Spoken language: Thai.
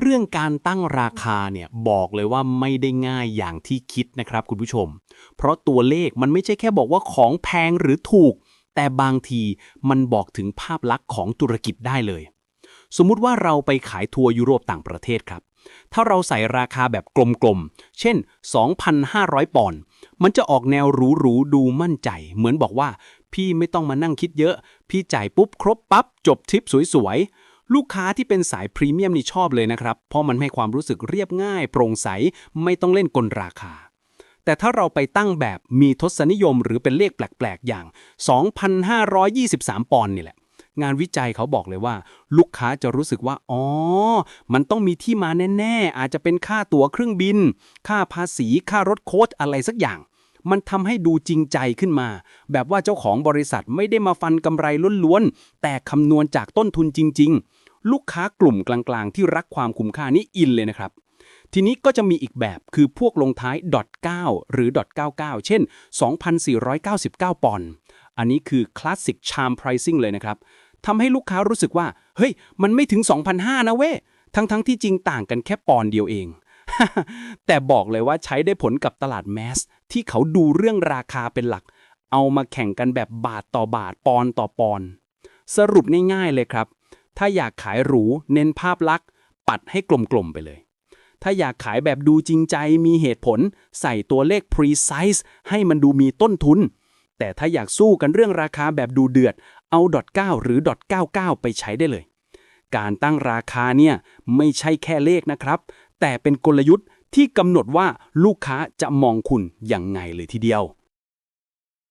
เรื่องการตั้งราคาเนี่ยบอกเลยว่าไม่ได้ง่ายอย่างที่คิดนะครับคุณผู้ชม เพราะตัวเลขมันไม่ใช่แค่บอกว่าของแพงหรือถูก แต่บางทีมันบอกถึงภาพลักษณ์ของธุรกิจได้เลย สมมุติว่าเราไปขายทัวร์ยุโรปต่างประเทศครับ ถ้าเราใส่ราคาแบบกลมๆ เช่น 2,500 ปอนด์มันจะออกแนวหรูๆดูมั่นใจ เหมือนบอกว่า พี่ไม่ต้องมานั่งคิดเยอะ พี่จ่ายปุ๊บครบปั๊บจบทริปสวยๆ ลูกค้าที่เป็นสายพรีเมียมนี่ชอบเลยนะครับ เพราะมันให้ความรู้สึกเรียบง่าย โปร่งใส ไม่ต้องเล่นกลราคา แต่ถ้าเราไปตั้งแบบมีทศนิยมหรือเป็นเลขแปลก ๆ อย่าง 2,523 ปอนด์นี่แหละ งานวิจัยเขาบอกเลยว่า ลูกค้าจะรู้สึกว่า อ๋อ มันต้องมีที่มาแน่ ๆ อาจจะเป็นค่าตั๋วเครื่องบิน ค่าภาษี ค่ารถโค้ชอะไรสักอย่างมันทำให้ดูจริงใจขึ้นมา แบบว่าเจ้าของบริษัทไม่ได้มาฟันกำไรล้วนๆ แต่คำนวณจากต้นทุนจริง ๆ ลูกค้ากลุ่มกลางๆ ที่รักความคุ้มค่านี่อินเลยนะครับ ทีนี้ก็จะมีอีกแบบคือพวกลงท้าย .9 หรือ .99 เช่น 2,499 ปอนด์อันนี้คือ Classic Charm Pricing เลยนะครับทำให้ลูกค้ารู้สึกว่า เฮ้ย มันไม่ถึง 2,500นะเว้ยทั้งๆที่จริงต่างกันแค่ปอนด์เดียวเอง แต่บอกเลยว่าใช้ได้ผลกับตลาดแมสที่เขาดูเรื่องราคาเป็นหลัก เอามาแข่งกันแบบบาทต่อบาทปอนด์ต่อปอนด์สรุปง่ายๆเลยครับ ถ้าอยากขายหรู เน้นภาพลักษณ์ ปัดให้กลมๆไปเลย ถ้าอยากขายแบบดูจริงใจมีเหตุผล ใส่ตัวเลข precise ให้มันดูมีต้นทุน แต่ถ้าอยากสู้กันเรื่องราคาแบบดูเดือด เอา .9 หรือ .99 ไปใช้ได้เลย การตั้งราคาเนี่ยไม่ใช่แค่เลขนะครับ แต่เป็นกลยุทธ์ที่กำหนดว่าลูกค้าจะมองคุณยังไงเลยทีเดียว